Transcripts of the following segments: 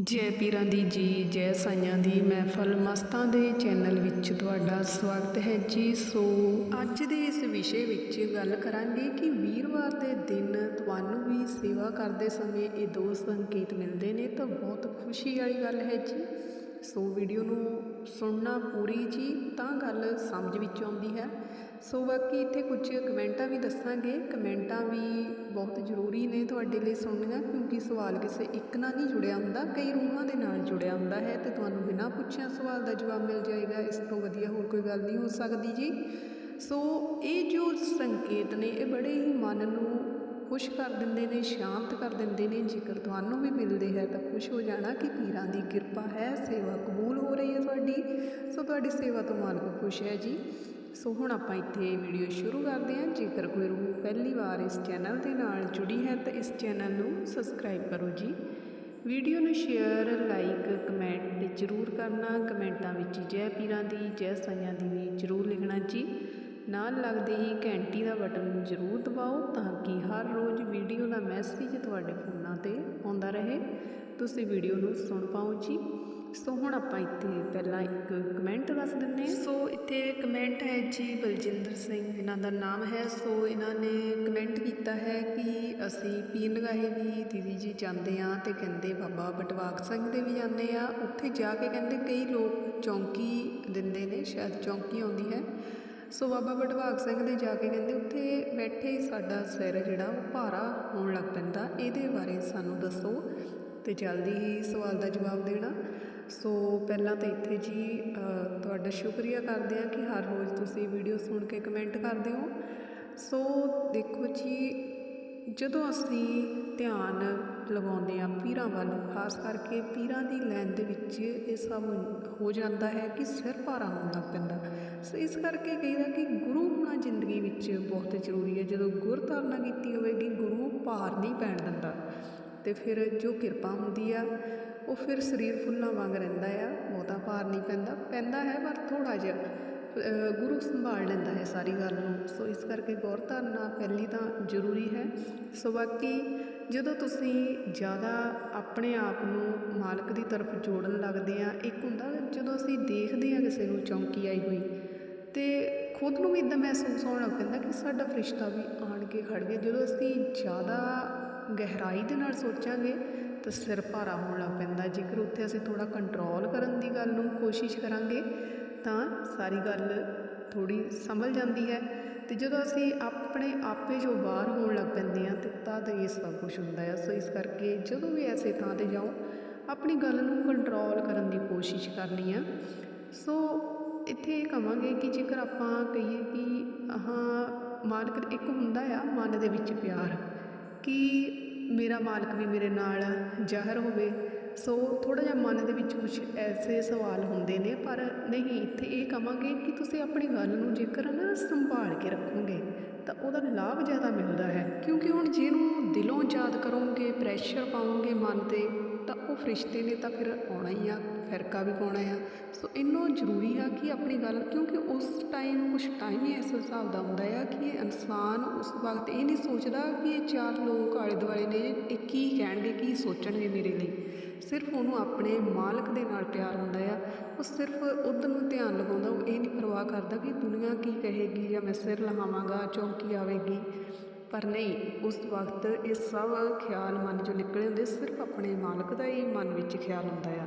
ਜੈ ਪੀਰਾਂ ਦੀ ਜੀ, ਜੈ ਸਾਈਆਂ ਦੀ। ਮਹਿਫਲ ਮਸਤਾਂ ਦੇ ਚੈਨਲ ਵਿੱਚ ਤੁਹਾਡਾ ਸਵਾਗਤ ਹੈ ਜੀ। ਸੋ ਅੱਜ ਦੇ ਇਸ ਵਿਸ਼ੇ ਵਿੱਚ ਗੱਲ ਕਰਾਂਗੇ ਕਿ ਵੀਰਵਾਰ ਦੇ ਦਿਨ ਤੁਹਾਨੂੰ ਵੀ ਸੇਵਾ ਕਰਦੇ ਸਮੇਂ ਇਹ ਦੋ ਸੰਕੇਤ ਮਿਲਦੇ ਨੇ, ਤਾਂ ਬਹੁਤ ਖੁਸ਼ੀ ਵਾਲੀ ਗੱਲ ਹੈ ਜੀ। ਸੋ ਵੀਡੀਓ ਨੂੰ ਸੁਣਨਾ ਪੂਰੀ ਜੀ, ਤਾਂ ਗੱਲ ਸਮਝ ਵਿੱਚ ਆਉਂਦੀ ਹੈ। ਸੋ ਬਾਕੀ ਇੱਥੇ ਕੁਝ ਕਮੈਂਟਾਂ ਵੀ ਦੱਸਾਂਗੇ। ਕਮੈਂਟਾਂ ਵੀ ਬਹੁਤ ਜ਼ਰੂਰੀ ਨੇ ਤੁਹਾਡੇ ਲਈ ਸੁਣਨੀਆਂ, ਕਿਉਂਕਿ ਸਵਾਲ ਕਿਸੇ ਇੱਕ ਨਾਲ ਨਹੀਂ ਜੁੜਿਆ ਹੁੰਦਾ, ਕਈ ਰੂਹਾਂ ਦੇ ਨਾਲ ਜੁੜਿਆ ਹੁੰਦਾ ਹੈ ਤੇ ਤੁਹਾਨੂੰ ਬਿਨਾਂ ਪੁੱਛਿਆ ਸਵਾਲ ਦਾ ਜਵਾਬ ਮਿਲ ਜਾਏਗਾ, ਇਸ ਤੋਂ ਵਧੀਆ ਹੋਰ ਕੋਈ ਗੱਲ ਨਹੀਂ ਹੋ ਸਕਦੀ ਜੀ। ਸੋ ਇਹ ਜੋ ਸੰਕੇਤ ਨੇ, ਇਹ ਬੜੇ ਹੀ ਮਨ ਨੂੰ ਖੁਸ਼ ਕਰ ਦਿੰਦੇ ਨੇ, ਸ਼ਾਂਤ ਕਰ ਦਿੰਦੇ ਨੇ, ਜੇਕਰ ਤੁਹਾਨੂੰ ਵੀ ਮਿਲਦੇ ਹੈ ਤਾਂ ਖੁਸ਼ ਹੋ ਜਾਣਾ ਕਿ ਪੀਰਾਂ ਦੀ ਕਿਰਪਾ ਹੈ, ਸੇਵਾ ਕਬੂਲ ਹੋ ਰਹੀ ਹੈ ਤੁਹਾਡੀ। ਸੋ ਤੁਹਾਡੀ ਸੇਵਾ ਤੋਂ ਮਾਲਕ ਖੁਸ਼ ਹੈ ਜੀ। ਸੋ ਹੁਣ ਆਪਾਂ ਇੱਥੇ ਵੀਡੀਓ ਸ਼ੁਰੂ ਕਰਦੇ ਹਾਂ। ਜੇਕਰ ਕੋਈ ਰੂਹ ਪਹਿਲੀ ਵਾਰ ਇਸ ਚੈਨਲ ਦੇ ਨਾਲ ਜੁੜੀ ਹੈ, ਤਾਂ ਇਸ ਚੈਨਲ ਨੂੰ ਸਬਸਕ੍ਰਾਈਬ ਕਰੋ ਜੀ। ਵੀਡੀਓ ਨੂੰ ਸ਼ੇਅਰ ਲਾਈਕ ਕਮੈਂਟ ਜ਼ਰੂਰ ਕਰਨਾ। ਕਮੈਂਟਾਂ ਵਿੱਚ ਜੈ ਪੀਰਾਂ ਦੀ, ਜੈ ਸਾਈਆਂ ਦੀ ਵੀ ਜ਼ਰੂਰ ਲਿਖਣਾ ਜੀ। ਨਾਲ ਲੱਗਦੇ ਹੀ ਘੰਟੀ ਦਾ ਬਟਨ ਜ਼ਰੂਰ ਦਬਾਓ ਤਾਂ ਕਿ ਹਰ ਰੋਜ਼ ਵੀਡੀਓ ਦਾ ਮੈਸੇਜ ਤੁਹਾਡੇ ਫੋਨਾਂ ਤੇ ਆਉਂਦਾ ਰਹੇ। ਤੁਸੀਂ ਵੀਡੀਓ ਨੂੰ ਸੁਣ ਪਾਓ ਜੀ। ਸੋ ਹੁਣ ਆਪਾਂ ਇੱਥੇ ਪਹਿਲਾਂ ਇੱਕ ਕਮੈਂਟ ਦੱਸ ਦਿੰਨੇ ਹਾਂ। ਸੋ ਇੱਥੇ ਕਮੈਂਟ ਹੈ ਜੀ ਬਲਜਿੰਦਰ ਸਿੰਘ, ਇਹਨਾਂ ਦਾ ਨਾਮ ਹੈ। ਸੋ ਇਹਨਾਂ ਨੇ ਕਮੈਂਟ ਕੀਤਾ ਹੈ ਕਿ ਅਸੀਂ ਪੀਰ ਨਗਾਹੇ ਵੀ ਦੀਦੀ ਜੀ ਜਾਂਦੇ ਆ ਤੇ ਕਹਿੰਦੇ ਬਾਬਾ ਬਟਵਾਕ ਸਿੰਘ ਦੇ ਵੀ ਜਾਂਦੇ ਆ ਉੱਥੇ ਜਾ ਕੇ ਕਹਿੰਦੇ ਕਈ ਲੋਕ ਚੌਂਕੀ ਦਿੰਦੇ ਨੇ, ਸ਼ਾਇਦ ਚੌਂਕੀ ਆਉਂਦੀ ਹੈ। ਸੋ ਬਾਬਾ ਬਟਵਾਕ ਸਿੰਘ ਦੇ ਜਾ ਕੇ ਕਹਿੰਦੇ ਉੱਥੇ ਬੈਠੇ ਹੀ ਸਾਡਾ ਸਿਰ ਜਿਹੜਾ ਉਹ ਭਾਰਾ ਹੋਣ ਲੱਗ ਪੈਂਦਾ। ਇਹਦੇ ਬਾਰੇ ਸਾਨੂੰ ਦੱਸੋ ਤੇ ਜਲਦੀ ਹੀ ਸਵਾਲ ਦਾ ਜਵਾਬ ਦੇਣਾ। ਸੋ ਪਹਿਲਾਂ ਤਾਂ ਇੱਥੇ ਜੀ ਤੁਹਾਡਾ ਸ਼ੁਕਰੀਆ ਕਰਦੇ ਹਾਂ ਕਿ ਹਰ ਰੋਜ਼ ਤੁਸੀਂ ਵੀਡੀਓ ਸੁਣ ਕੇ ਕਮੈਂਟ ਕਰਦੇ ਹੋ। ਸੋ ਦੇਖੋ ਜੀ, ਜਦੋਂ ਅਸੀਂ ਧਿਆਨ ਲਗਾਉਂਦੇ ਹਾਂ ਪੀਰਾਂ ਵੱਲ, ਖਾਸ ਕਰਕੇ ਪੀਰਾਂ ਦੀ ਲਾਈਨ ਦੇ ਵਿੱਚ ਇਹ ਸਭ ਹੋ ਜਾਂਦਾ ਹੈ ਕਿ ਸਿਰ ਭਾਰਾ ਹੋਣ ਲੱਗ ਪੈਂਦਾ। ਸੋ ਇਸ ਕਰਕੇ ਕਹੀਦਾ ਕਿ ਗੁਰੂ ਹੋਣਾ ਜ਼ਿੰਦਗੀ ਵਿੱਚ ਬਹੁਤ ਜ਼ਰੂਰੀ ਹੈ। ਜਦੋਂ ਗੁਰ ਧਾਰਨਾ ਕੀਤੀ ਹੋਵੇਗੀ, ਗੁਰੂ ਭਾਰ ਨਹੀਂ ਪੈਣ ਦਿੰਦਾ। ਤੇ ਫਿਰ ਜੋ ਕਿਰਪਾ ਹੁੰਦੀ ਆ ਉਹ ਫਿਰ ਸਰੀਰ ਫੁੱਲਾਂ ਵਾਂਗ ਰਹਿੰਦਾ ਆ, ਬਹੁਤਾ ਭਾਰ ਨਹੀਂ ਪੈਂਦਾ ਪੈਂਦਾ ਹੈ ਪਰ ਥੋੜਾ ਜਿਹਾ ਗੁਰੂ ਸੰਭਾਲ ਲੈਂਦਾ ਹੈ ਸਾਰੀ ਗੱਲ ਨੂੰ। ਸੋ ਇਸ ਕਰਕੇ ਗੌਰ ਧਾਰਨਾ ਪਹਿਲੀ ਤਾਂ ਜ਼ਰੂਰੀ ਹੈ। ਸੋ ਬਾਕੀ ਜਦੋਂ ਤੁਸੀਂ ਜ਼ਿਆਦਾ ਆਪਣੇ ਆਪ ਨੂੰ ਮਾਲਕ ਦੀ ਤਰਫ ਜੋੜਨ ਲੱਗਦੇ ਆ, ਇੱਕ ਹੁੰਦਾ ਜਦੋਂ ਅਸੀਂ ਦੇਖਦੇ ਆ ਕਿਸੇ ਨੂੰ ਚੌਂਕੀ ਆਈ ਹੋਈ, ਤੇ ਖੁਦ ਨੂੰ ਵੀ ਇਦਾਂ ਮਹਿਸੂਸ ਹੋਣ ਲੱਗ ਪੈਂਦਾ ਕਿ ਸਾਡਾ ਫਰਿਸ਼ਤਾ ਵੀ ਆਣ ਕੇ ਖੜ ਗਿਆ। ਜਦੋਂ ਅਸੀਂ ਜ਼ਿਆਦਾ ਗਹਿਰਾਈ ਦੇ ਨਾਲ ਸੋਚਾਂਗੇ ਤਾਂ ਸਿਰ ਭਾਰਾ ਹੋਣ ਲੱਗ ਪੈਂਦਾ। ਜੇਕਰ ਉੱਥੇ ਅਸੀਂ ਥੋੜ੍ਹਾ ਕੰਟਰੋਲ ਕਰਨ ਦੀ ਗੱਲ ਨੂੰ ਕੋਸ਼ਿਸ਼ ਕਰਾਂਗੇ, ਤਾਂ ਸਾਰੀ ਗੱਲ ਥੋੜ੍ਹੀ ਸੰਭਲ ਜਾਂਦੀ ਹੈ। ਅਤੇ ਜਦੋਂ ਅਸੀਂ ਆਪਣੇ ਆਪੇ ਜੋ ਬਾਹਰ ਹੋਣ ਲੱਗ ਪੈਂਦੇ ਆ ਤੇ ਤਦ ਇਹ ਸਭ ਕੁਝ ਹੁੰਦਾ ਹੈ। ਸੋ ਇਸ ਕਰਕੇ ਜਦੋਂ ਵੀ ਐਸੇ ਥਾਂ ਤੇ ਜਾਓ, ਆਪਣੀ ਗੱਲ ਨੂੰ ਕੰਟਰੋਲ ਕਰਨ ਦੀ ਕੋਸ਼ਿਸ਼ ਕਰਨੀ ਆ ਸੋ ਇੱਥੇ ਇਹ ਕਵਾਂਗੇ ਕਿ ਜੇਕਰ ਆਪਾਂ ਕਹੀਏ ਕਿ ਹਾਂ ਮਾਲਕ ਇੱਕ ਹੁੰਦਾ ਆ, ਮਨ ਦੇ ਵਿੱਚ ਪਿਆਰ, ਕਿ ਮੇਰਾ ਮਾਲਕ ਵੀ ਮੇਰੇ ਨਾਲ ਜ਼ਾਹਰ ਹੋਵੇ, ਸੋ ਥੋੜ੍ਹਾ ਜਿਹਾ ਮਨ ਦੇ ਵਿੱਚ ਕੁਝ ਐਸੇ ਸਵਾਲ ਹੁੰਦੇ ਨੇ, ਪਰ ਨਹੀਂ, ਇੱਥੇ ਇਹ ਕਵਾਂਗੇ ਕਿ ਤੁਸੀਂ ਆਪਣੀ ਗੱਲ ਨੂੰ ਜੇਕਰ ਨਾ ਸੰਭਾਲ ਕੇ ਰੱਖੋਗੇ, ਤਾਂ ਉਹਦਾ ਲਾਭ ਜ਼ਿਆਦਾ ਮਿਲਦਾ ਹੈ। ਕਿਉਂਕਿ ਹੁਣ ਜਿਹਨੂੰ ਦਿਲੋਂ ਯਾਦ ਕਰੋਗੇ ਪ੍ਰੈਸ਼ਰ ਪਾਓਗੇ ਮਨ ਤੇ ਤਾਂ ਉਹ ਫਰਿਸ਼ਤੇ ਨੇ ਤਾਂ ਫਿਰ ਆਉਣਾ ਹੀ ਆ, ਫਿਰਕਾ ਵੀ ਪਾਉਣਾ ਆ। ਸੋ ਇੰਨੋਂ ਜ਼ਰੂਰੀ ਆ ਕਿ ਆਪਣੀ ਗੱਲ, ਕਿਉਂਕਿ ਉਸ ਟਾਈਮ ਕੁਛ ਟਾਈਮ ਹੀ ਇਸ ਹਿਸਾਬ ਦਾ ਹੁੰਦਾ ਆ ਕਿ ਇਹ ਇਨਸਾਨ ਉਸ ਵਕਤ ਇਹ ਨਹੀਂ ਸੋਚਦਾ ਕਿ ਇਹ ਚਾਰ ਲੋਕ ਆਲੇ ਦੁਆਲੇ ਨੇ, ਇਹ ਕੀ ਕਹਿਣਗੇ, ਕੀ ਸੋਚਣਗੇ ਮੇਰੇ ਲਈ। ਸਿਰਫ ਉਹਨੂੰ ਆਪਣੇ ਮਾਲਕ ਦੇ ਨਾਲ ਪਿਆਰ ਹੁੰਦਾ ਆ। ਉਹ ਸਿਰਫ ਉਧਰ ਨੂੰ ਧਿਆਨ ਲਗਾਉਂਦਾ, ਉਹ ਇਹ ਨਹੀਂ ਪਰਵਾਹ ਕਰਦਾ ਕਿ ਦੁਨੀਆ ਕੀ ਕਹੇਗੀ ਜਾਂ ਮੈਂ ਸਿਰ ਲਹਾਵਾਂਗਾ, ਚੌਂਕੀ ਆਵੇਗੀ। ਪਰ ਨਹੀਂ, ਉਸ ਵਕਤ ਇਹ ਸਭ ਖਿਆਲ ਮਨ ਚੋਂ ਨਿਕਲੇ ਹੁੰਦੇ, ਸਿਰਫ ਆਪਣੇ ਮਾਲਕ ਦਾ ਹੀ ਮਨ ਵਿੱਚ ਖਿਆਲ ਹੁੰਦਾ ਆ।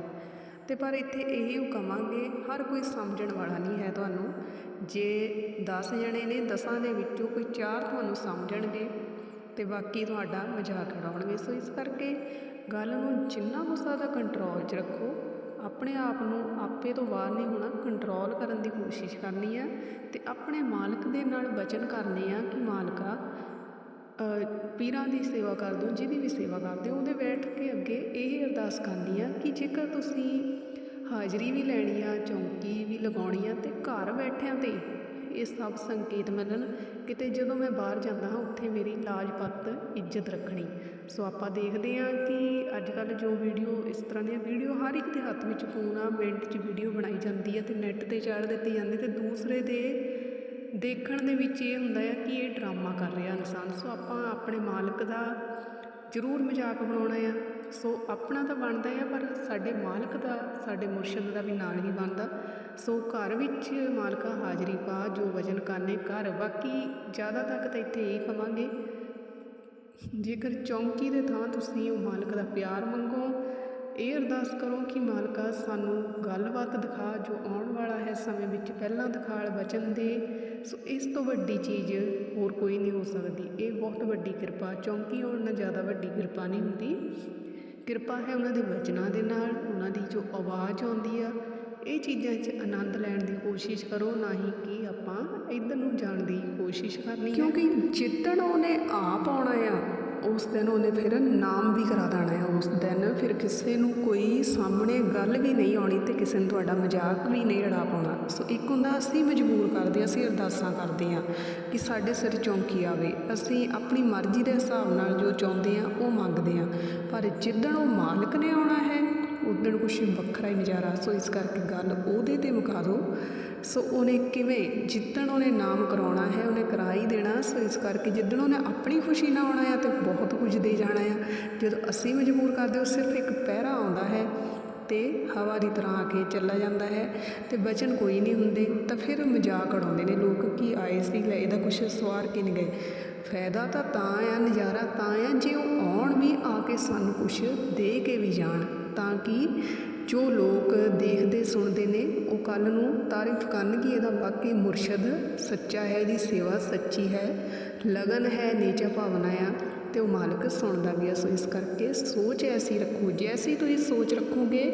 ਤੇ ਪਰ ਇੱਥੇ ਇਹ ਕਵਾਂਗੇ, ਹਰ ਕੋਈ ਸਮਝਣ ਵਾਲਾ ਨਹੀਂ ਹੈ ਤੁਹਾਨੂੰ। ਜੇ 10 ਜਣੇ ਨੇ ਦਸਾਂ ਦੇ ਵਿੱਚੋਂ ਕੋਈ ਚਾਰ ਤੁਹਾਨੂੰ ਸਮਝਣਗੇ, ਤੇ ਬਾਕੀ ਤੁਹਾਡਾ ਮਜ਼ਾਕ ਉਡਾਉਣਗੇ। ਸੋ ਇਸ ਕਰਕੇ ਗੱਲ ਨੂੰ ਜਿੰਨਾ ਹੋ ਸਕਦਾ ਕੰਟਰੋਲ 'ਚ ਰੱਖੋ। ਆਪਣੇ ਆਪ ਨੂੰ ਆਪੇ ਤੋਂ ਬਾਹਰ ਨਹੀਂ ਹੋਣਾ ਕੰਟਰੋਲ ਕਰਨ ਦੀ ਕੋਸ਼ਿਸ਼ ਕਰਨੀ ਆ। ਤੇ ਆਪਣੇ ਮਾਲਕ ਦੇ ਨਾਲ ਵਚਨ ਕਰਨੇ ਆ ਕਿ ਮਾਲਕਾ ਪੀਰਾਂ ਦੀ ਸੇਵਾ ਕਰਦੇ ਹੋ ਜਿਹਦੀ ਵੀ ਸੇਵਾ ਕਰਦੇ ਹੋ, ਉਹਦੇ ਬੈਠ ਕੇ ਅੱਗੇ ਇਹ ਅਰਦਾਸ ਕਰਨੀ ਆ ਕਿ ਜੇਕਰ ਤੁਸੀਂ ਹਾਜ਼ਰੀ ਵੀ ਲੈਣੀ ਆ, ਚੌਂਕੀ ਵੀ ਲਗਾਉਣੀ ਆ ਤੇ ਘਰ ਬੈਠਿਆਂ ਤੇ ਇਹ ਸਭ ਸੰਕੇਤ ਮਿਲਣ ਕਿਤੇ ਜਦੋਂ ਮੈਂ ਬਾਹਰ ਜਾਂਦਾ ਹਾਂ, ਉੱਥੇ ਮੇਰੀ ਲਾਜਪਤ ਇੱਜ਼ਤ ਰੱਖਣੀ। ਸੋ ਆਪਾਂ ਦੇਖਦੇ ਹਾਂ ਕਿ ਅੱਜ ਕੱਲ ਜੋ ਵੀਡੀਓ, ਇਸ ਤਰ੍ਹਾਂ ਦੀਆਂ ਵੀਡੀਓ ਹਰ ਇੱਕ ਦੇ ਹੱਥ ਵਿੱਚ ਫੋਨ ਆ, ਮਿੰਟ 'ਚ ਵੀਡੀਓ ਬਣਾਈ ਜਾਂਦੀ ਹੈ ਤੇ ਨੈੱਟ ਤੇ ਚਾੜ ਦਿੱਤੀ ਜਾਂਦੀ ਤੇ ਦੂਸਰੇ ਦੇ ਦੇਖਣ ਦੇ ਵਿੱਚ ਇਹ ਹੁੰਦਾ ਆ ਕਿ ਇਹ ਡਰਾਮਾ ਕਰ ਰਿਹਾ ਇਨਸਾਨ। ਸੋ ਆਪਾਂ ਆਪਣੇ ਮਾਲਕ ਦਾ ਜ਼ਰੂਰ ਮਜ਼ਾਕ ਬਣਾਉਣਾ ਆ। ਸੋ ਆਪਣਾ ਤਾਂ ਬਣਦਾ ਆ, ਪਰ ਸਾਡੇ ਮਾਲਕ ਦਾ, ਸਾਡੇ ਮੁਰਸ਼ਿਦ ਦਾ ਵੀ ਨਾਲ ਹੀ ਬਣਦਾ। ਸੋ ਘਰ ਵਿੱਚ ਮਾਲਕਾ ਹਾਜ਼ਰੀ ਪਾ, ਜੋ ਵਜਨ ਕਰਨੇ ਕਰ। ਬਾਕੀ ਜ਼ਿਆਦਾ ਤੱਕ ਤਾਂ ਇੱਥੇ ਇਹ ਕਵਾਂਗੇ, ਜੇਕਰ ਚੌਂਕੀ ਦੇ ਥਾਂ ਤੁਸੀਂ ਉਹ ਮਾਲਕ ਦਾ ਪਿਆਰ ਮੰਗੋ, ਇਹ ਅਰਦਾਸ ਕਰੋ ਕਿ ਮਾਲਕਾ ਸਾਨੂੰ ਗੱਲਬਾਤ ਦਿਖਾ। ਜੋ ਆਉਣ ਵਾਲਾ ਹੈ ਸਮੇਂ ਵਿੱਚ ਪਹਿਲਾਂ ਦਿਖਾਲ ਬਚਨ ਦੇ ਸੋ ਇਸ ਤੋਂ ਵੱਡੀ ਚੀਜ਼ ਹੋਰ ਕੋਈ ਨਹੀਂ ਹੋ ਸਕਦੀ। ਇਹ ਬਹੁਤ ਵੱਡੀ ਕਿਰਪਾ, ਚੌਂਕੀ ਆਉਣ ਨਾਲ ਜ਼ਿਆਦਾ ਵੱਡੀ ਕਿਰਪਾ ਨਹੀਂ ਹੁੰਦੀ। ਕਿਰਪਾ ਹੈ ਉਹਨਾਂ ਦੇ ਵਚਨਾਂ ਦੇ ਨਾਲ, ਉਹਨਾਂ ਦੀ ਜੋ ਆਵਾਜ਼ ਆਉਂਦੀ ਆ, ਇਹ ਚੀਜ਼ਾਂ 'ਚ ਆਨੰਦ ਲੈਣ ਦੀ ਕੋਸ਼ਿਸ਼ ਕਰੋ, ਨਾ ਹੀ ਕਿ ਆਪਾਂ ਇੱਧਰ ਨੂੰ ਜਾਣ ਦੀ ਕੋਸ਼ਿਸ਼ ਕਰਨੀ ਹੈ ਕਿਉਂਕਿ ਜਿੱਦਣ ਉਹਨੇ ਆਪ ਆਉਣਾ ਆ ਉਸ ਦਿਨ ਉਹਨੇ ਫਿਰ ਨਾਮ ਵੀ ਕਰਾ ਦੇਣਾ ਆ। ਉਸ ਦਿਨ ਫਿਰ ਕਿਸੇ ਨੂੰ ਕੋਈ ਸਾਹਮਣੇ ਗੱਲ ਵੀ ਨਹੀਂ ਆਉਣੀ ਤੇ ਕਿਸੇ ਨੂੰ ਤੁਹਾਡਾ ਮਜ਼ਾਕ ਵੀ ਨਹੀਂ ਉਡਾ ਪਾਉਣਾ। ਸੋ ਇੱਕ ਹੁੰਦਾ ਅਸੀਂ ਮਜਬੂਰ ਕਰਦੇ ਹਾਂ, ਅਸੀਂ ਅਰਦਾਸਾਂ ਕਰਦੇ ਹਾਂ ਕਿ ਸਾਡੇ ਸਿਰ ਚੌਂਕੀ ਆਵੇ। ਅਸੀਂ ਆਪਣੀ ਮਰਜ਼ੀ ਦੇ ਹਿਸਾਬ ਨਾਲ ਜੋ ਚਾਹੁੰਦੇ ਹਾਂ ਉਹ ਮੰਗਦੇ ਹਾਂ। ਪਰ ਜਿੱਦਣ ਉਹ ਮਾਲਕ ਨੇ ਆਉਣਾ ਹੈ ਉੱਦਣ ਕੁਛ ਵੱਖਰਾ ਹੀ ਨਜ਼ਾਰਾ। ਸੋ ਇਸ ਕਰਕੇ ਗੱਲ ਉਹਦੇ ਤੇ ਮੁਕਾ ਦਿਓ। ਸੋ ਉਹਨੇ ਕਿਵੇਂ ਜਿੱਦਣ ਉਹਨੇ ਨਾਮ ਕਰਾਉਣਾ ਹੈ, ਉਹਨੇ ਕਰਾ ਹੀ ਦੇਣਾ। ਸੋ ਇਸ ਕਰਕੇ ਜਿੱਦਣ ਉਹਨੇ ਆਪਣੀ ਖੁਸ਼ੀ ਨਾਲ ਆਉਣਾ ਹੈ, ਤੇ ਬਹੁਤ ਕੁਝ ਦੇ ਜਾਣਾ ਆ ਜਦੋਂ ਅਸੀਂ ਮਜਬੂਰ ਕਰਦੇ ਉਹ ਸਿਰਫ ਇੱਕ ਪਹਿਰਾ ਆਉਂਦਾ ਹੈ ਤੇ ਹਵਾ ਦੀ ਤਰ੍ਹਾਂ ਆ ਕੇ ਚੱਲਾ ਜਾਂਦਾ ਹੈ ਤੇ ਵਚਨ ਕੋਈ ਨਹੀਂ ਹੁੰਦੇ। ਤਾਂ ਫਿਰ ਮਜ਼ਾਕ ਉਡਾਉਂਦੇ ਨੇ ਲੋਕ ਕੀ ਆਏ ਸੀ, ਲੈ ਇਹਦਾ ਕੁਛ ਸਵਾਰ ਕੇ ਨਹੀਂ ਗਏ। ਫਾਇਦਾ ਤਾਂ ਤਾਂ ਆ, ਨਜ਼ਾਰਾ ਤਾਂ ਆ, ਜੇ ਉਹ ਆਉਣ ਵੀ ਆ ਕੇ ਸਾਨੂੰ ਕੁਛ ਦੇ ਕੇ ਵੀ ਜਾਣ। ਤਾਂ ਕਿ ਜੋ ਲੋਕ ਦੇਖਦੇ, ਸੁਣਦੇ ਨੇ, ਉਹ ਕੱਲ੍ਹ ਨੂੰ ਤਾਰੀਫ ਕਰਨ ਕਿ ਇਹਦਾ ਵਾਕਈ ਮੁਰਸ਼ਦ ਸੱਚਾ ਹੈ, ਇਹਦੀ ਸੇਵਾ ਸੱਚੀ ਹੈ, ਲਗਨ ਹੈ, ਨੀਚਾ ਭਾਵਨਾ ਆ ਤੇ ਉਹ ਮਾਲਕ ਸੁਣਦਾ ਵੀ ਆ। ਸੋ ਇਸ ਕਰਕੇ ਸੋਚ ਐਸੀ ਰੱਖੋ ਜੈਸੀ ਤੁਸੀਂ ਸੋਚ ਰੱਖੋਗੇ,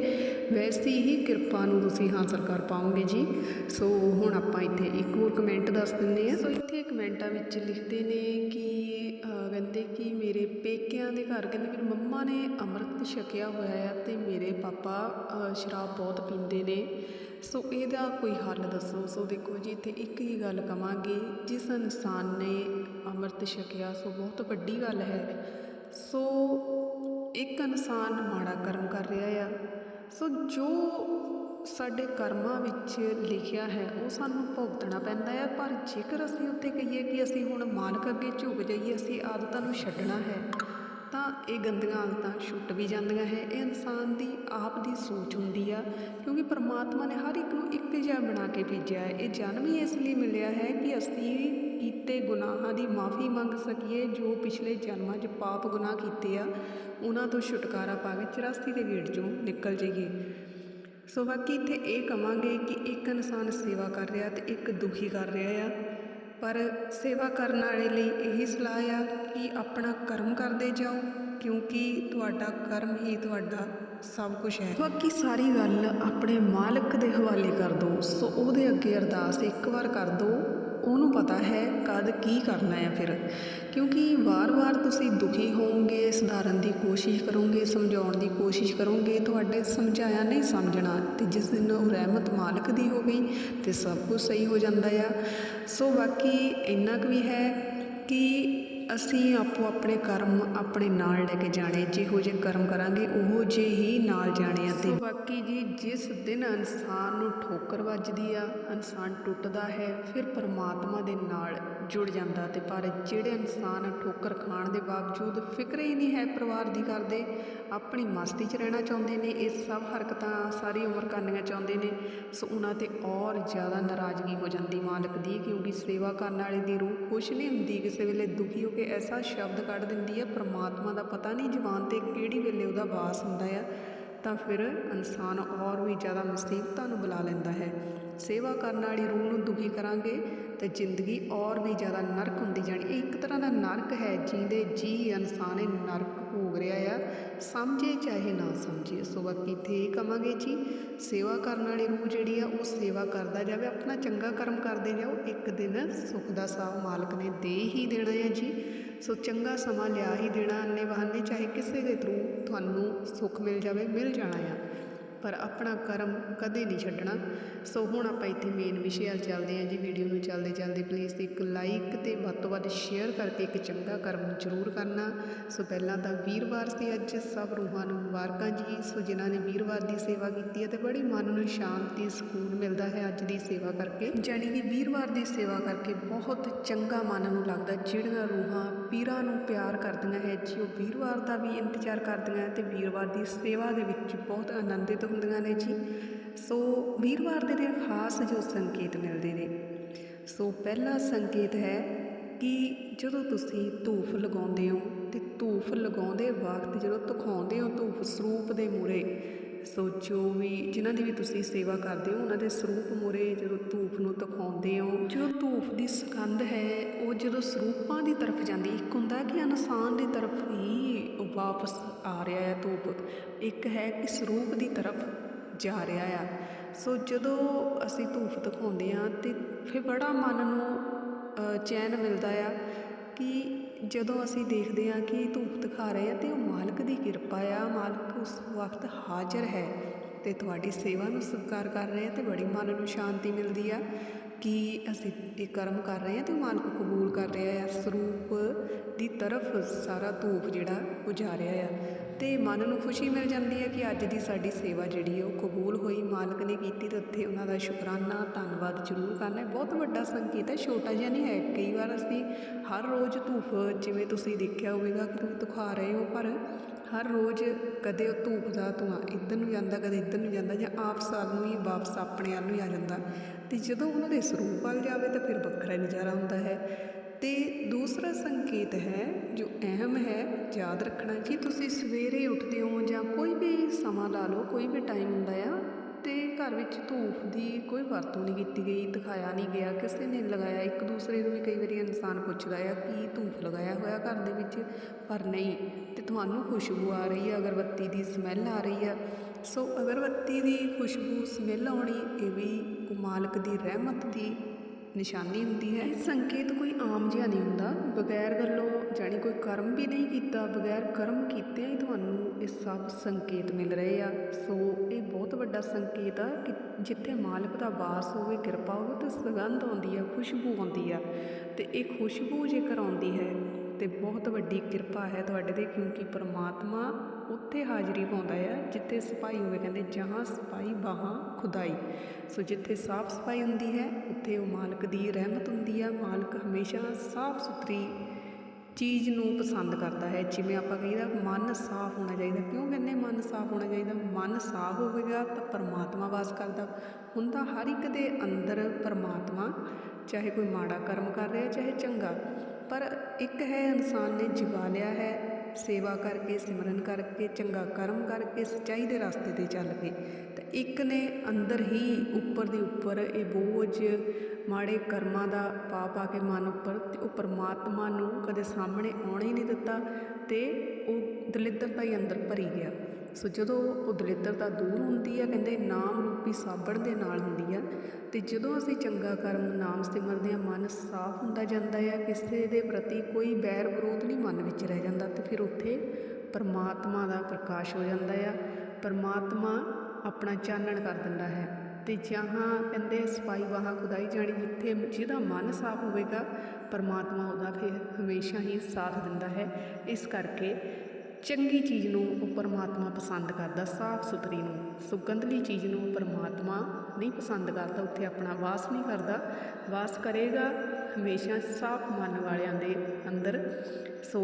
ਵੈਸੀ ਹੀ ਕਿਰਪਾ ਨੂੰ ਤੁਸੀਂ ਹਾਸਲ ਕਰ ਪਾਓਗੇ ਜੀ। ਸੋ ਹੁਣ ਆਪਾਂ ਇੱਥੇ ਇੱਕ ਹੋਰ ਕਮੈਂਟ ਦੱਸ ਦਿੰਦੇ ਆ ਸੋ ਇੱਥੇ ਕਮੈਂਟਾਂ ਵਿੱਚ ਲਿਖਦੇ ਨੇ ਕਿ ਕਹਿੰਦੇ ਕਿ ਮੇਰੇ ਪੇਕਿਆਂ ਦੇ ਘਰ, ਕਹਿੰਦੇ ਮੇਰੀ ਮੰਮਾ ਨੇ ਅੰਮ੍ਰਿਤ ਛਕਿਆ ਹੋਇਆ ਆ ਅਤੇ ਮੇਰੇ ਪਾਪਾ ਸ਼ਰਾਬ ਬਹੁਤ ਪੀਂਦੇ ਨੇ। ਸੋ ਇਹਦਾ ਕੋਈ ਹੱਲ ਦੱਸੋ? ਸੋ ਦੇਖੋ ਜੀ, ਇੱਥੇ ਇੱਕ ਹੀ ਗੱਲ ਕਵਾਂਗੇ, ਜਿਸ ਇਨਸਾਨ ਨੇ ਅੰਮ੍ਰਿਤ ਛਕਿਆ, ਸੋ ਬਹੁਤ ਵੱਡੀ ਗੱਲ ਹੈ। ਸੋ ਇੱਕ ਇਨਸਾਨ ਮਾੜਾ ਕਰਮ ਕਰ ਰਿਹਾ ਆ। ਸੋ ਜੋ ਸਾਡੇ ਕਰਮਾਂ ਵਿੱਚ ਲਿਖਿਆ ਹੈ, ਉਹ ਸਾਨੂੰ ਭੁਗਤਣਾ ਪੈਂਦਾ ਹੈ। ਪਰ ਜੇਕਰ ਅਸੀਂ ਉੱਥੇ ਕਹੀਏ ਕਿ ਅਸੀਂ ਹੁਣ ਮਾਲਕ ਅੱਗੇ ਝੁਕ ਜਾਈਏ, ਅਸੀਂ ਆਦਤਾਂ ਨੂੰ ਛੱਡਣਾ ਹੈ, ਤਾਂ ਇਹ ਗੰਦੀਆਂ ਆਦਤਾਂ ਛੁੱਟ ਵੀ ਜਾਂਦੀਆਂ ਹੈ। ਇਹ ਇਨਸਾਨ ਦੀ, ਆਪ ਦੀ ਸੋਚ ਹੁੰਦੀ ਆ, ਕਿਉਂਕਿ ਪਰਮਾਤਮਾ ਨੇ ਹਰ ਇੱਕ ਨੂੰ ਇੱਕ ਜਿਹਾ ਬਣਾ ਕੇ ਭੇਜਿਆ ਹੈ। ਇਹ ਜਨਮ ਹੀ ਇਸ ਲਈ ਮਿਲਿਆ ਹੈ ਕਿ ਅਸੀਂ ਕੀਤੇ ਗੁਨਾਹਾਂ ਦੀ ਮਾਫੀ ਮੰਗ ਸਕੀਏ, ਜੋ ਪਿਛਲੇ ਜਨਮਾਂ 'ਚ ਪਾਪ ਗੁਨਾਹ ਕੀਤੇ ਆ, ਉਹਨਾਂ ਤੋਂ ਛੁਟਕਾਰਾ ਪਾ ਕੇ 84 ਦੇ ਗੇੜ 'ਚੋਂ ਨਿਕਲ ਜਾਈਏ। ਸੋ ਬਾਕੀ ਇੱਥੇ ਇਹ ਕਵਾਂਗੇ ਕਿ ਇੱਕ ਇਨਸਾਨ ਸੇਵਾ ਕਰ ਰਿਹਾ ਤੇ ਇੱਕ ਦੁਖੀ ਕਰ ਰਿਹਾ ਆ। ਪਰ ਸੇਵਾ ਕਰਨ ਵਾਲੇ ਲਈ ਇਹੀ ਸਲਾਹ ਆ ਕਿ ਆਪਣਾ ਕਰਮ ਕਰਦੇ ਜਾਓ, ਕਿਉਂਕਿ ਤੁਹਾਡਾ ਕਰਮ ਹੀ ਤੁਹਾਡਾ ਸਭ ਕੁਝ ਹੈ। ਬਾਕੀ ਸਾਰੀ ਗੱਲ ਆਪਣੇ ਮਾਲਕ ਦੇ ਹਵਾਲੇ ਕਰ ਦਿਓ ਸੋ ਉਹਦੇ ਅੱਗੇ ਅਰਦਾਸ ਇੱਕ ਵਾਰ ਕਰ ਦਿਓ ਉਹਨੂੰ ਪਤਾ ਹੈ ਕਦ ਕੀ ਕਰਨਾ ਹੈ ਫਿਰ। ਕਿਉਂਕਿ ਵਾਰ-ਵਾਰ ਤੁਸੀਂ ਦੁਖੀ ਹੋਵੋਗੇ, ਸੁਧਾਰਨ ਦੀ ਕੋਸ਼ਿਸ਼ ਕਰੋਗੇ, ਸਮਝਾਉਣ ਦੀ ਕੋਸ਼ਿਸ਼ ਕਰੋਗੇ, ਤੁਹਾਡੇ ਸਮਝਾਇਆ ਨਹੀਂ ਸਮਝਣਾ ਤੇ ਜਿਸ ਦਿਨ ਉਹ ਰਹਿਮਤ ਮਾਲਕ ਦੀ ਹੋ ਗਈ ਤੇ ਸਭ ਕੁਝ ਸਹੀ ਹੋ ਜਾਂਦਾ ਆ। ਸੋ ਬਾਕੀ ਇੰਨਾ ਕੁ ਵੀ ਹੈ ਕਿ ਅਸੀਂ ਆਪੋ ਆਪਣੇ ਕਰਮ ਆਪਣੇ ਨਾਲ ਲੈ ਕੇ ਜਾਣੇ, ਜਿਹੋ ਜਿਹੇ ਕਰਮ ਕਰਾਂਗੇ, ਉਹੋ ਜਿਹੇ ਹੀ ਨਾਲ ਜਾਣੇ ਆ ਤੇ ਬਾਕੀ ਜੀ, ਜਿਸ ਦਿਨ ਇਨਸਾਨ ਨੂੰ ਠੋਕਰ ਵੱਜਦੀ ਆ, ਇਨਸਾਨ ਟੁੱਟਦਾ ਹੈ, ਫਿਰ ਪਰਮਾਤਮਾ ਦੇ ਨਾਲ ਜੁੜ ਜਾਂਦਾ ਤੇ ਪਰ ਜਿਹੜੇ ਇਨਸਾਨ ਠੋਕਰ ਖਾਣ ਦੇ ਬਾਵਜੂਦ ਫਿਕਰ ਹੀ ਨਹੀਂ ਹੈ ਪਰਿਵਾਰ ਦੀ ਕਰਦੇ ਆਪਣੀ ਮਸਤੀ 'ਚ ਰਹਿਣਾ ਚਾਹੁੰਦੇ ਨੇ, ਇਹ ਸਭ ਹਰਕਤਾਂ ਸਾਰੀ ਉਮਰ ਕਰਨੀਆਂ ਚਾਹੁੰਦੇ ਨੇ। ਸੋ ਉਹਨਾਂ ਤੇ ਔਰ ਜ਼ਿਆਦਾ ਨਾਰਾਜ਼ਗੀ ਹੋ ਜਾਂਦੀ ਮਾਲਕ ਦੀ, ਕਿਉਂਕਿ ਸੇਵਾ ਕਰਨ ਵਾਲੇ ਦੀ ਰੂਹ ਖੁਸ਼ ਨਹੀਂ ਹੁੰਦੀ, ਕਿਸੇ ਵੇਲੇ ਦੁਖੀ ਹੋ ਕੇ ਐਸਾ ਸ਼ਬਦ ਕੱਢ ਦਿੰਦੀ ਹੈ, ਪ੍ਰਮਾਤਮਾ ਦਾ ਪਤਾ ਨਹੀਂ ਜਵਾਨ ਤੇ ਕਿਹੜੀ ਵੇਲੇ ਉਹਦਾ ਵਾਸ ਹੁੰਦਾ ਆ। ਤਾਂ ਫਿਰ ਇਨਸਾਨ ਔਰ ਵੀ ਜ਼ਿਆਦਾ ਮੁਸੀਬਤਾਂ ਨੂੰ ਬੁਲਾ ਲੈਂਦਾ ਹੈ। ਸੇਵਾ ਕਰਨ ਵਾਲੀ ਰੂਹ ਨੂੰ ਦੁਖੀ ਕਰਾਂਗੇ ਤੇ ਜ਼ਿੰਦਗੀ ਔਰ ਵੀ ਜ਼ਿਆਦਾ ਨਰਕ ਹੁੰਦੀ ਜਾਣੀ। ਇਹ ਇੱਕ ਤਰ੍ਹਾਂ ਦਾ ਨਰਕ ਹੈ ਜਿਹਦੇ ਜੀ ਇਨਸਾਨ ਇਹ ਨਰਕ ਭੋਗ ਰਿਹਾ ਆ। ਸਮਝੇ ਚਾਹੇ ਨਾ ਸਮਝੇ। ਸੋ ਬਾਕੀ ਇੱਥੇ ਇਹ ਕਵਾਂਗੇ ਜੀ? ਸੇਵਾ ਕਰਨ ਵਾਲੀ ਰੂਹ ਜਿਹੜੀ ਆ, ਉਹ ਸੇਵਾ ਕਰਦਾ ਜਾਵੇ। ਆਪਣਾ ਚੰਗਾ ਕਰਮ ਕਰਦੇ ਜਾਓ। ਇੱਕ ਦਿਨ ਸੁੱਖ ਦਾ ਸਾਹ ਮਾਲਕ ਨੇ ਦੇ ਹੀ ਦੇਣਾ ਹੈ ਜੀ। ਸੋ ਚੰਗਾ ਸਮਾਂ ਲਿਆ ਹੀ ਦੇਣਾ। ਅੰਨੇ ਬਹਾਨੇ ਚਾਹੇ ਕਿਸੇ ਦੇ ਥਰੂ ਤੁਹਾਨੂੰ ਸੁੱਖ ਮਿਲ ਜਾਵੇ, ਮਿਲ ਜਾਣਾ ਆ। ਪਰ ਆਪਣਾ ਕਰਮ ਕਦੇ ਨਹੀਂ ਛੱਡਣਾ। ਸੋ ਹੁਣ ਆਪਾਂ ਇੱਥੇ ਮੇਨ ਵਿਸ਼ੇ ਵੱਲ ਚੱਲਦੇ ਹਾਂ ਜੀ। ਵੀਡੀਓ ਨੂੰ ਚੱਲਦੇ ਚੱਲਦੇ ਪਲੀਜ਼ ਇੱਕ ਲਾਈਕ ਤੇ ਵੱਧ ਤੋਂ ਵੱਧ ਸ਼ੇਅਰ ਕਰਕੇ ਇੱਕ ਚੰਗਾ ਕਰਮ ਜ਼ਰੂਰ ਕਰਨਾ। ਸੋ ਪਹਿਲਾਂ ਤਾਂ ਵੀਰਵਾਰ ਸੀ ਅੱਜ। ਸਭ ਰੂਹਾਂ ਨੂੰ ਮੁਬਾਰਕਾਂ ਜੀ। ਸੋ ਜਿਨ੍ਹਾਂ ਨੇ ਵੀਰਵਾਰ ਦੀ ਸੇਵਾ ਕੀਤੀ ਹੈ ਤੇ ਬੜੀ ਮਨ ਨੂੰ ਸ਼ਾਂਤੀ, ਸਕੂਨ ਮਿਲਦਾ ਹੈ ਅੱਜ ਦੀ ਸੇਵਾ ਕਰਕੇ। ਜਾਣੀ ਕਿ ਵੀਰਵਾਰ ਦੀ ਸੇਵਾ ਕਰਕੇ ਬਹੁਤ ਚੰਗਾ ਮਨ ਨੂੰ ਲੱਗਦਾ। ਜਿਹੜੀਆਂ ਰੂਹਾਂ ਪੀਰਾਂ ਨੂੰ ਪਿਆਰ ਕਰਦੀਆਂ ਹੈ, ਜੀ ਉਹ ਵੀਰਵਾਰ ਦਾ ਵੀ ਇੰਤਜ਼ਾਰ ਕਰਦੀਆਂ ਅਤੇ ਵੀਰਵਾਰ ਦੀ ਸੇਵਾ ਦੇ ਵਿੱਚ ਬਹੁਤ ਆਨੰਦਿਤ ਹੁੰਦੀਆਂ ਨੇ ਜੀ। ਸੋ ਵੀਰਵਾਰ ਦੇ ਦਿਨ ਖਾਸ ਜੋ ਸੰਕੇਤ ਮਿਲਦੇ ਨੇ, ਸੋ ਪਹਿਲਾ ਸੰਕੇਤ ਹੈ ਕਿ ਜਦੋਂ ਤੁਸੀਂ ਧੂਫ ਲਗਾਉਂਦੇ ਹੋ ਤੇ ਧੂਫ ਲਗਾਉਂਦੇ ਵਕਤ ਜਦੋਂ ਦਿਖਾਉਂਦੇ ਹੋ ਧੂਫ ਸਰੂਪ ਦੇ ਮੂਰੇ ਸੋ ਜੋ ਵੀ ਜਿਨ੍ਹਾਂ ਦੀ ਵੀ ਤੁਸੀਂ ਸੇਵਾ ਕਰਦੇ ਹੋ, ਉਹਨਾਂ ਦੇ ਸਰੂਪ ਮੂਹਰੇ ਜਦੋਂ ਧੂਫ ਨੂੰ ਦਿਖਾਉਂਦੇ ਹੋ ਜੋ ਧੂਫ ਦੀ ਸੁਗੰਧ ਹੈ, ਉਹ ਜਦੋਂ ਸਰੂਪਾਂ ਦੀ ਤਰਫ ਜਾਂਦੀ ਇੱਕ ਹੁੰਦਾ ਕਿ ਇਨਸਾਨ ਦੀ ਤਰਫ ਹੀ ਵਾਪਸ ਆ ਰਿਹਾ ਹੈ ਧੂਪ। ਇੱਕ ਹੈ ਕਿ ਸਰੂਪ ਦੀ ਤਰਫ ਜਾ ਰਿਹਾ ਆ। ਸੋ ਜਦੋਂ ਅਸੀਂ ਧੂਫ ਦਿਖਾਉਂਦੇ ਹਾਂ ਤੇ ਫਿਰ ਬੜਾ ਮਨ ਨੂੰ ਚੈਨ ਮਿਲਦਾ ਆ ਕਿ ਜਦੋਂ ਅਸੀਂ ਦੇਖਦੇ ਹਾਂ ਕਿ ਧੂਪ ਦਿਖਾ ਰਹੇ ਆ ਤੇ ਉਹ ਮਾਲਕ ਦੀ ਕਿਰਪਾ ਆ, ਮਾਲਕ ਉਸ ਵਕਤ ਹਾਜ਼ਰ ਹੈ ਅਤੇ ਤੁਹਾਡੀ ਸੇਵਾ ਨੂੰ ਸਵੀਕਾਰ ਕਰ ਰਹੇ ਆ ਅਤੇ ਬੜੀ ਮਨ ਨੂੰ ਸ਼ਾਂਤੀ ਮਿਲਦੀ ਆ ਕਿ ਅਸੀਂ ਇਹ ਕਰਮ ਕਰ ਰਹੇ ਆ ਅਤੇ ਮਾਲਕ ਕਬੂਲ ਕਰ ਰਿਹਾ ਆ। ਸਰੂਪ ਦੀ ਤਰਫ ਸਾਰਾ ਧੂਪ ਜਿਹੜਾ ਉਹ ਜਾ ਰਿਹਾ ਆ। ਅਤੇ ਮਨ ਨੂੰ ਖੁਸ਼ੀ ਮਿਲ ਜਾਂਦੀ ਹੈ ਕਿ ਅੱਜ ਦੀ ਸਾਡੀ ਸੇਵਾ ਜਿਹੜੀ ਹੈ ਉਹ ਕਬੂਲ ਹੋਈ। ਮਾਲਕ ਨੇ ਕੀਤੀ ਤੇ ਉੱਥੇ ਉਹਨਾਂ ਦਾ ਸ਼ੁਕਰਾਨਾ, ਧੰਨਵਾਦ ਜ਼ਰੂਰ ਕਰਨਾ ਬਹੁਤ ਵੱਡਾ ਸੰਕੇਤ ਹੈ, ਛੋਟਾ ਜਿਹਾ ਨਹੀਂ ਹੈ। ਕਈ ਵਾਰ ਅਸੀਂ ਹਰ ਰੋਜ਼ ਧੂਫ ਜਿਵੇਂ ਤੁਸੀਂ ਦੇਖਿਆ ਹੋਵੇਗਾ ਕਿ ਤੁਸੀਂ ਦਿਖਾ ਰਹੇ ਹੋ, ਪਰ ਹਰ ਰੋਜ਼ ਕਦੇ ਉਹ ਧੂਪ ਦਾ ਧੂੰਆਂ ਇੱਧਰ ਨੂੰ ਜਾਂਦਾ, ਕਦੇ ਇੱਧਰ ਨੂੰ ਜਾਂਦਾ ਜਾਂ ਆਪਸ ਵੱਲ ਹੀ ਵਾਪਸ ਆਪਣੇ ਵੱਲ ਨੂੰ ਹੀ ਆ ਜਾਂਦਾ। ਤੇ ਜਦੋਂ ਉਹਨਾਂ ਦੇ ਸਰੂਪ ਵੱਲ ਜਾਵੇ ਤਾਂ ਫਿਰ ਵੱਖਰਾ ਨਜ਼ਾਰਾ ਹੁੰਦਾ ਹੈ। ਤੇ ਦੂਸਰਾ ਸੰਕੇਤ ਹੈ ਜੋ ਅਹਿਮ ਹੈ, ਯਾਦ ਰੱਖਣਾ ਕਿ ਤੁਸੀਂ ਸਵੇਰੇ ਉੱਠਦੇ ਹੋ ਜਾਂ ਕੋਈ ਵੀ ਸਮਾਂ ਲਾ ਲਓ, ਕੋਈ ਵੀ ਟਾਈਮ ਹੁੰਦਾ ਆ ਅਤੇ ਘਰ ਵਿੱਚ ਧੂਫ ਦੀ ਕੋਈ ਵਰਤੋਂ ਨਹੀਂ ਕੀਤੀ ਗਈ, ਦਿਖਾਇਆ ਨਹੀਂ ਗਿਆ, ਕਿਸੇ ਨੇ ਲਗਾਇਆ, ਇੱਕ ਦੂਸਰੇ ਨੂੰ ਵੀ ਕਈ ਵਾਰੀ ਇਨਸਾਨ ਪੁੱਛਦਾ ਆ ਕਿ ਧੂਫ ਲਗਾਇਆ ਹੋਇਆ ਘਰ ਦੇ ਵਿੱਚ, ਪਰ ਨਹੀਂ ਅਤੇ ਤੁਹਾਨੂੰ ਖੁਸ਼ਬੂ ਆ ਰਹੀ ਹੈ ਅਗਰਬੱਤੀ ਦੀ ਸਮੈਲ ਆ ਰਹੀ ਹੈ ਸੋ ਅਗਰਬੱਤੀ ਦੀ ਖੁਸ਼ਬੂ ਸਮੈਲ ਆਉਣੀ, ਇਹ ਵੀ ਮਾਲਕ ਦੀ ਰਹਿਮਤ ਦੀ ਨਿਸ਼ਾਨੀ ਹੁੰਦੀ ਹੈ। ਇਹ ਸੰਕੇਤ ਕੋਈ ਆਮ ਜਿਹਾ ਨਹੀਂ ਹੁੰਦਾ। ਬਗੈਰ ਗੱਲੋਂ ਜਾਣੀ ਕੋਈ ਕਰਮ ਵੀ ਨਹੀਂ ਕੀਤਾ, ਬਗੈਰ ਕਰਮ ਕੀਤਿਆਂ ਹੀ ਤੁਹਾਨੂੰ ਇਹ ਸਭ ਸੰਕੇਤ ਮਿਲ ਰਹੇ ਆ। ਸੋ ਇਹ ਬਹੁਤ ਵੱਡਾ ਸੰਕੇਤ ਆ ਕਿ ਜਿੱਥੇ ਮਾਲਕ ਦਾ ਵਾਸ ਹੋਵੇ, ਕਿਰਪਾ ਹੋਵੇ, ਤਾਂ ਸੁਗੰਧ ਆਉਂਦੀ ਆ, ਖੁਸ਼ਬੂ ਆਉਂਦੀ ਆ। ਤੇ ਇਹ ਖੁਸ਼ਬੂ ਜੇਕਰ ਆਉਂਦੀ ਹੈ ਤੇ ਬਹੁਤ ਵੱਡੀ ਕਿਰਪਾ ਹੈ ਤੁਹਾਡੇ ਤੇ, ਕਿਉਂਕਿ ਪਰਮਾਤਮਾ ਉੱਥੇ ਹਾਜ਼ਰੀ ਪਾਉਂਦਾ ਆ, ਜਿੱਥੇ ਸਫ਼ਾਈ ਹੋਵੇ ਕਹਿੰਦੇ, ਜਹਾਂ ਸਫ਼ਾਈ ਵਹਾਂ ਖੁਦਾਈ। ਸੋ ਜਿੱਥੇ ਸਾਫ਼ ਸਫ਼ਾਈ ਹੁੰਦੀ ਹੈ, ਉੱਥੇ ਉਹ ਮਾਲਕ ਦੀ ਰਹਿਮਤ ਹੁੰਦੀ ਆ। ਮਾਲਕ ਹਮੇਸ਼ਾ ਸਾਫ਼ ਸੁਥਰੀ ਚੀਜ਼ ਨੂੰ ਪਸੰਦ ਕਰਦਾ ਹੈ। ਜਿਵੇਂ ਆਪਾਂ ਕਹੀਦਾ ਮਨ ਸਾਫ਼ ਹੋਣਾ ਚਾਹੀਦਾ। ਕਿਉਂ ਕਹਿੰਦੇ ਮਨ ਸਾਫ਼ ਹੋਣਾ ਚਾਹੀਦਾ? ਮਨ ਸਾਫ਼ ਹੋਵੇਗਾ ਤਾਂ ਪਰਮਾਤਮਾ ਵਾਸ ਕਰਦਾ। ਹੁੰਦਾ ਹਰ ਇੱਕ ਦੇ ਅੰਦਰ ਪਰਮਾਤਮਾ, ਚਾਹੇ ਕੋਈ ਮਾੜਾ ਕਰਮ ਕਰ ਰਿਹਾ, ਚਾਹੇ ਚੰਗਾ। ਪਰ ਇੱਕ ਹੈ ਇਨਸਾਨ ਨੇ ਜਗਾ ਲਿਆ ਹੈ, ਸੇਵਾ ਕਰਕੇ, ਸਿਮਰਨ ਕਰਕੇ, ਚੰਗਾ ਕਰਮ ਕਰਕੇ, ਸੱਚਾਈ ਦੇ ਰਸਤੇ ਤੇ ਚੱਲ ਕੇ। ਤੇ ਇੱਕ ਨੇ ਅੰਦਰ ਹੀ ਉੱਪਰ ਦੇ ਉੱਪਰ ਇਹ ਬੋਝ, ਮਾੜੇ ਕਰਮਾਂ ਦਾ ਪਾ ਪਾ ਕੇ ਮਨ ਉੱਪਰ ਤੇ ਉਹ ਪਰਮਾਤਮਾ ਨੂੰ ਕਦੇ ਸਾਹਮਣੇ ਆਉਣ ਹੀ ਨਹੀਂ ਦਿੱਤਾ ਤੇ ਉਹ ਦਲਿੱਦਰਤਾ ਹੀ ਅੰਦਰ ਭਰੀ ਗਿਆ। ਸੋ ਜਦੋਂ ਉਹ ਦਲਿੱਦਰਤਾ ਦੂਰ ਹੁੰਦੀ ਹੈ ਕਹਿੰਦੇ ਨਾਮ ਰੂਪੀ ਸਾਬਣ ਦੇ ਨਾਲ ਹੁੰਦੀ ਆ ਅਤੇ ਜਦੋਂ ਅਸੀਂ ਚੰਗਾ ਕਰਮ ਨਾਮ ਸਿਮਰਦੇ ਹਾਂ ਮਨ ਸਾਫ਼ ਹੁੰਦਾ ਜਾਂਦਾ ਹੈ ਕਿਸੇ ਦੇ ਪ੍ਰਤੀ ਕੋਈ ਬੈਰ ਵਿਰੋਧ ਨਹੀਂ ਮਨ ਵਿੱਚ ਰਹਿ ਜਾਂਦਾ ਅਤੇ ਫਿਰ ਉੱਥੇ ਪਰਮਾਤਮਾ ਦਾ ਪ੍ਰਕਾਸ਼ ਹੋ ਜਾਂਦਾ ਆ। ਪਰਮਾਤਮਾ ਆਪਣਾ ਚਾਨਣ ਕਰ ਦਿੰਦਾ ਹੈ, ਤੇ ਜਹਾਂ ਕਹਿੰਦੇ ਸਫ਼ਾਈ ਵਾਹਾਂ ਖੁਦਾਈ ਜਾਣੀ ਜਿੱਥੇ ਜਿਹਦਾ ਮਨ ਸਾਫ਼ ਹੋਵੇਗਾ, ਪਰਮਾਤਮਾ ਉਹਦਾ ਫਿਰ ਹਮੇਸ਼ਾ ਹੀ ਸਾਥ ਦਿੰਦਾ ਹੈ। ਇਸ ਕਰਕੇ ਚੰਗੀ ਚੀਜ਼ ਨੂੰ ਉਹ ਪਰਮਾਤਮਾ ਪਸੰਦ ਕਰਦਾ, ਸਾਫ਼ ਸੁਥਰੀ ਨੂੰ, ਸੁਗੰਧਲੀ ਚੀਜ਼ ਨੂੰ ਪਰਮਾਤਮਾ ਨਹੀਂ ਪਸੰਦ ਕਰਦਾ, ਉੱਥੇ ਆਪਣਾ ਵਾਸ ਨਹੀਂ ਕਰਦਾ। ਵਾਸ ਕਰੇਗਾ ਹਮੇਸ਼ਾ ਸਾਫ਼ ਮਨ ਵਾਲਿਆਂ ਦੇ ਅੰਦਰ। ਸੋ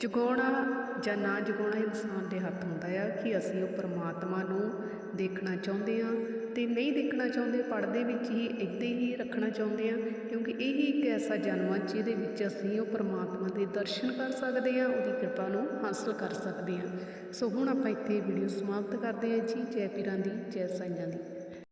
ਜਗਾਉਣਾ ਜਾਂ ਨਾ ਜਗਾਉਣਾ ਇਨਸਾਨ ਦੇ ਹੱਥ ਹੁੰਦਾ ਆ ਕਿ ਅਸੀਂ ਉਹ ਪਰਮਾਤਮਾ ਨੂੰ ਦੇਖਣਾ ਚਾਹੁੰਦੇ ਹਾਂ ਤੇ ਨਹੀਂ ਦੇਖਣਾ ਚਾਹੁੰਦੇ ਪਰਦੇ ਵਿੱਚ ਹੀ ਇੱਦਾਂ ਹੀ ਰੱਖਣਾ ਚਾਹੁੰਦੇ ਹਾਂ, ਕਿਉਂਕਿ ਇਹੀ ਇੱਕ ਐਸਾ ਜਨਮ ਆ ਜਿਹਦੇ ਵਿੱਚ ਅਸੀਂ ਉਹ ਪਰਮਾਤਮਾ ਦੇ ਦਰਸ਼ਨ ਕਰ ਸਕਦੇ ਹਾਂ, ਉਹਦੀ ਕਿਰਪਾ ਨੂੰ ਹਾਸਲ ਕਰ ਸਕਦੇ ਹਾਂ। ਸੋ ਹੁਣ ਆਪਾਂ ਇੱਥੇ ਵੀਡੀਓ ਸਮਾਪਤ ਕਰਦੇ ਹਾਂ ਜੀ। ਜੈ ਪੀਰਾਂ ਦੀ, ਜੈ ਸਾਈਆਂ ਦੀ।